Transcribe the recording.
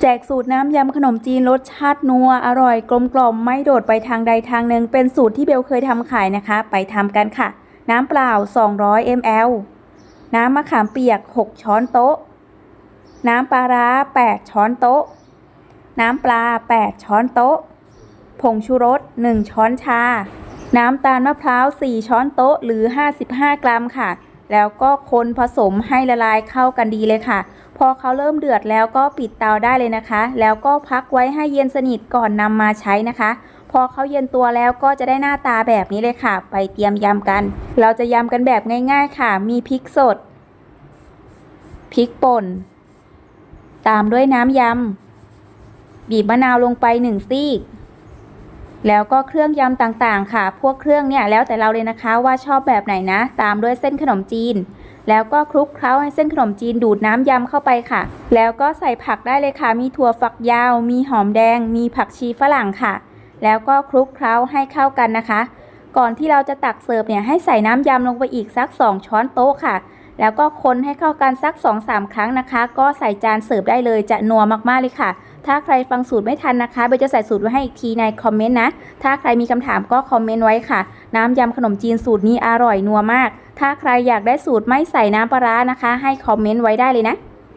แจกสูตรน้ำยำขนมจีนรสชาตินัว อร่อยกลมกล่อมไม่โดดไปทางใดทางหนึ่ง เป็นสูตรที่เบลเคยทำขายนะคะ ไปทำกันค่ะ น้ำเปล่า 200 ml น้ำมะขามเปียก 6 ช้อนโต๊ะ น้ำปลาร้า 8 ช้อนโต๊ะ น้ำปลา 8 ช้อนโต๊ะ ผงชูรส 1 ช้อนชา น้ำตาลมะพร้าว 4 ช้อนโต๊ะ หรือ 55 กรัมค่ะ แล้วก็คนผสมให้ละลายเข้ากันดีเลยค่ะ พอเขาเริ่มเดือดแล้วก็ปิดเตาได้เลยนะคะ แล้วก็พักไว้ให้เย็นสนิทก่อนนำมาใช้นะคะ พอเขาเย็นตัวแล้วก็จะได้หน้าตาแบบนี้เลยค่ะ ไปเตรียมยำกัน เราจะยำกันแบบง่าย ๆ ค่ะ มีพริกสดพริกป่น ตามด้วยน้ำยำบีบมะนาวลงไปหนึ่งซีก แล้วก็เครื่องยำต่างๆ ค่ะ พวกเครื่องเนี่ยแล้วแต่เราเลยนะคะว่าชอบแบบไหนนะ ตามด้วยเส้นขนมจีน แล้วก็คลุกเคล้าให้เส้นขนมจีนดูดน้ำยำเข้าไปค่ะ แล้วก็ใส่ผักได้เลยค่ะ มีถั่วฝักยาว มีหอมแดง มีผักชีฝรั่งค่ะ แล้วก็คลุกเคล้าให้เข้ากันนะคะ ก่อนที่เราจะตักเสิร์ฟเนี่ยให้ใส่น้ำยำลงไปอีกสัก 2 ช้อนโต๊ะค่ะ แล้วก็คนให้เข้ากันสัก 2-3 ครั้งนะคะ ก็ใส่จานเสิร์ฟได้เลยจะนัวมากๆเลยค่ะ ถ้าใครฟังสูตรไม่ทันนะคะเบลจะใส่สูตรไว้ให้อีกทีในคอมเมนต์นะ ถ้าใครมีคำถามก็คอมเมนต์ไว้ค่ะ น้ำยำขนมจีนสูตรนี้อร่อยนัวมาก ถ้าใครอยากได้สูตรไม่ใส่น้ำปลาร้านะคะ ให้คอมเมนต์ไว้ได้เลยนะ